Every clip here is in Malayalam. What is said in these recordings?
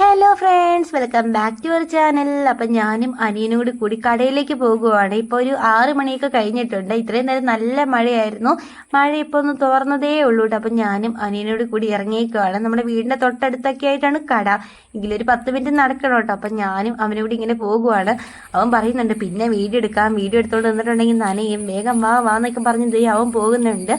Hello friends welcome back to our channel അപ്പം ഞാനും അനിയനും കൂടി കൂടി കടയിലേക്ക് പോകുവാണ്. ഇപ്പൊ ഒരു ആറ് മണിയൊക്കെ കഴിഞ്ഞിട്ടുണ്ട്. ഇത്രയും നേരം നല്ല മഴയായിരുന്നു. മഴ ഇപ്പോൾ ഒന്ന് തോർന്നതേ ഉള്ളൂ കേട്ടോ അപ്പം ഞാനും അനിയനോട് കൂടി ഇറങ്ങിയേക്കുവാണ് നമ്മുടെ വീടിന്റെ തൊട്ടടുത്തൊക്കെ ആയിട്ടാണ് കട. എങ്കിലൊരു പത്ത് മിനിറ്റ് നടക്കണം കേട്ടോ അപ്പം ഞാനും അവനും കൂടി ഇങ്ങനെ പോകുവാണ്. അവൻ പറയുന്നുണ്ട് പിന്നെ വീഡിയോ എടുക്കാം. വീഡിയോ എടുത്തോണ്ട് നിന്നിട്ടുണ്ടെങ്കിൽ നനയും. വേഗം വാ വാന്നൊക്കെ പറഞ്ഞ് ദേ അവൻ പോകുന്നുണ്ട്.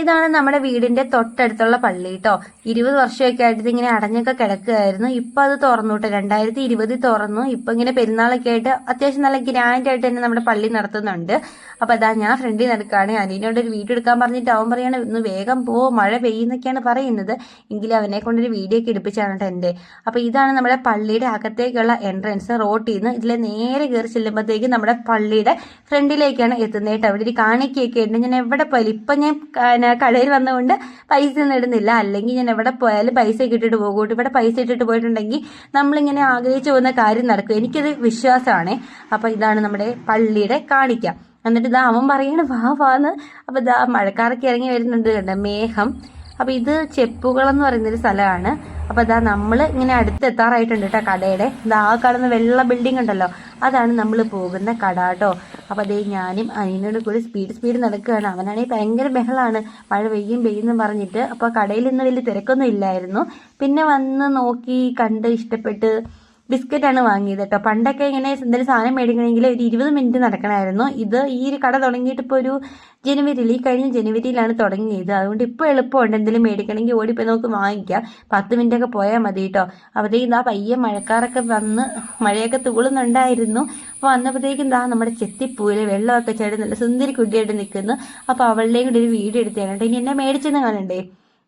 ഇതാണ് നമ്മുടെ വീടിന്റെ തൊട്ടടുത്തുള്ള പള്ളി കേട്ടോ ഇരുപത് വർഷമൊക്കെ ആയിട്ട് ഇതിങ്ങനെ അടഞ്ഞൊക്കെ കിടക്കുകയായിരുന്നു. ഇപ്പൊ അത് തുറന്നു കേട്ടോ രണ്ടായിരത്തി ഇരുപതിൽ തുറന്നു. ഇപ്പൊ ഇങ്ങനെ പെരുന്നാളൊക്കെ ആയിട്ട് അത്യാവശ്യം നല്ല ഗ്രാൻഡ് ആയിട്ട് തന്നെ നമ്മുടെ പള്ളി നടത്തുന്നുണ്ട്. അപ്പൊ അതാ ഞാൻ ഫ്രണ്ടിൽ നടക്കുകയാണ് അനിയനോട് ഒരു വീഡിയോ എടുക്കാൻ പറഞ്ഞിട്ട് അവൻ പറയാണ് ഒന്ന് വേഗം പോ. മഴ പെയ്യുന്നൊക്കെയാണ് പറയുന്നത്. എങ്കിലും അവനെ കൊണ്ടൊരു വീഡിയോ ഒക്കെ എടുപ്പിച്ചാണ് കേട്ടോ എന്റെ അപ്പൊ ഇതാണ് നമ്മുടെ പള്ളിയുടെ അകത്തേക്കുള്ള എൻട്രൻസ് റോട്ടിൽ നിന്ന് ഇതിലെ നേരെ കയറി ചെല്ലുമ്പോഴത്തേക്ക് നമ്മുടെ പള്ളിയുടെ ഫ്രണ്ടിലേക്കാണ് എത്തുന്നത് കേട്ടോ അവിടെ ഒരു കാണിക്കൊക്കെ ഉണ്ട്. ഞാൻ എവിടെ പോയാലും ഇപ്പൊ ഞാൻ പിന്നെ കടയിൽ വന്നുകൊണ്ട് പൈസ ഒന്നും ഇടുന്നില്ല. അല്ലെങ്കിൽ ഞാൻ എവിടെ പോയാലും പൈസ ഇട്ടിട്ട് പോകൂട്ട് ഇവിടെ പൈസ ഇട്ടിട്ട് പോയിട്ടുണ്ടെങ്കിൽ നമ്മളിങ്ങനെ ആഗ്രഹിച്ചു പോകുന്ന കാര്യം നടക്കും. എനിക്കത് വിശ്വാസമാണ്. അപ്പോൾ ഇതാണ് നമ്മുടെ പള്ളിയുടെ കാണിക്ക. എന്നിട്ട് ഇതാ അവൻ പറയണ വാ വാന്ന് അപ്പോൾ ഇതാ മഴക്കാരൊക്കെ ഇറങ്ങി വരുന്നുണ്ട് കണ്ട മേഘം. അപ്പോൾ ഇത് ചെപ്പുകൾ എന്ന് പറയുന്നൊരു സ്ഥലമാണ്. അപ്പോൾ ഇതാ നമ്മൾ ഇങ്ങനെ അടുത്തെത്താറായിട്ടുണ്ട് കേട്ടോ കടയുടെ. ഇതാ ആ കാണുന്ന വെള്ള ബിൽഡിംഗ് ഉണ്ടല്ലോ. അതാണ് നമ്മൾ പോകുന്ന കട കേട്ടോ അപ്പോൾ അതേ ഞാനും അനിയനോട് കൂടി സ്പീഡ് സ്പീഡ് നടക്കുകയാണ്. അവനാണെങ്കിൽ ഭയങ്കര ബഹളാണ്. മഴ പെയ്യും പെയ്യുന്നു പറഞ്ഞിട്ട്. അപ്പോൾ കടയിൽ ഇന്ന് വലിയ തിരക്കൊന്നും ഇല്ലായിരുന്നു. പിന്നെ വന്ന് നോക്കി കണ്ട് ഇഷ്ടപ്പെട്ട് ബിസ്ക്കറ്റാണ് വാങ്ങിയത് കേട്ടോ. പണ്ടൊക്കെ ഇങ്ങനെ എന്തെങ്കിലും സാധനം മേടിക്കണമെങ്കിൽ ഒരു ഇരുപത് മിനിറ്റ് നടക്കണമായിരുന്നു. ഇത് ഈ ഒരു കട തുടങ്ങിയിട്ട് ഇപ്പോൾ ഒരു ജനുവരിയിൽ ഈ കഴിഞ്ഞ ജനുവരിയിലാണ് തുടങ്ങിയത്. അതുകൊണ്ട് ഇപ്പോൾ എളുപ്പമുണ്ട് എന്തെങ്കിലും മേടിക്കണമെങ്കിൽ ഓടിപ്പോയി നമുക്ക് വാങ്ങിക്കാം. പത്ത് മിനിറ്റ് ഒക്കെ പോയാൽ മതി കേട്ടോ. അപ്പോഴത്തേക്കും ഇതാ പയ്യെ മഴക്കാരൊക്കെ വന്ന് മഴയൊക്കെ തുകളുന്നുണ്ടായിരുന്നു അപ്പോൾ വന്നപ്പോഴത്തേക്കും ഇതാ നമ്മുടെ ചെത്തിപ്പൂവിൽ വെള്ളമൊക്കെ ചേട്ടൻ നല്ല സുന്ദരി കുട്ടിയായിട്ട് നിൽക്കുന്നു. അപ്പോൾ അവളുടെയും കൂടി ഒരു വീഡിയോ എടുത്തു കേട്ടോ. ഇനി എന്നെ മേടിച്ചെന്ന് കാണണ്ടേ?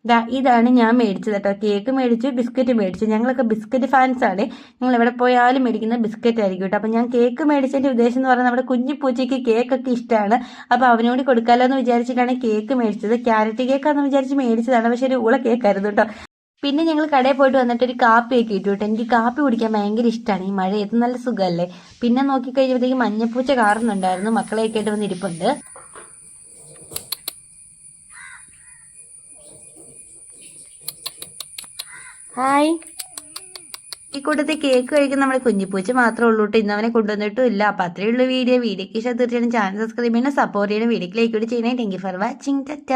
ദാ ഇതാണ് ഞാൻ മേടിച്ചത് കേട്ടോ കേക്ക് മേടിച്ചു ബിസ്ക്കറ്റ് മേടിച്ചു. ഞങ്ങളൊക്കെ ബിസ്ക്കറ്റ് ഫാൻസ് ആണ്. ഞങ്ങൾ എവിടെ പോയാലും മേടിക്കുന്ന ബിസ്ക്കറ്റ് ആയിരിക്കും കേട്ടോ അപ്പം ഞാൻ കേക്ക് മേടിച്ചതിന്റെ ഉദ്ദേശം എന്ന് പറഞ്ഞാൽ നമ്മുടെ കുഞ്ഞു പൂച്ചയ്ക്ക് കേക്കൊക്കെ ഇഷ്ടമാണ് അപ്പോൾ അവനോട് കൊടുക്കാമല്ലോ എന്ന് വിചാരിച്ചിട്ടാണ് കേക്ക് മേടിച്ചത്. ക്യാരറ്റ് കേക്കാന്ന് വിചാരിച്ച് മേടിച്ചതാണ്. പക്ഷെ ഒരു ഉള കേക്കായിരുന്നു കേട്ടോ പിന്നെ ഞങ്ങൾ കടയിൽ പോയിട്ട് വന്നിട്ട് ഒരു കാപ്പിയൊക്കെ ഇട്ടു കേട്ടോ എനിക്ക് കാപ്പി കുടിക്കാൻ ഭയങ്കര ഇഷ്ടമാണ് ഈ മഴയത്ത് നല്ല സുഖമല്ലേ പിന്നെ നോക്കി കഴിഞ്ഞപ്പോഴത്തേക്ക് മഞ്ഞപ്പൂച്ച കാറുന്നുണ്ടായിരുന്നു. മക്കളെയൊക്കെ ആയിട്ട് വന്നിരിപ്പുണ്ട് ഹായ്. ഈ കൂട്ടത്തിൽ കേക്ക് കഴിക്കുന്ന നമ്മുടെ കുഞ്ഞിപ്പൂച്ച മാത്രമേ ഉള്ളൂ കേട്ടോ. ഇന്ന് അവനെ കൊണ്ടുവന്നിട്ടും ഇല്ല അപ്പം അത്രയുള്ള വീഡിയോ. വീഡിയോക്ക് ഇഷ്ടം തീർച്ചയായിട്ടും ചാനൽ സബ്സ്ക്രൈബ് ചെയ്യണം സപ്പോർട്ട് ചെയ്യണം. വീഡിയോക്ക് ലൈക്ക് കൂടി ചെയ്യണേ. Thank for watching Tata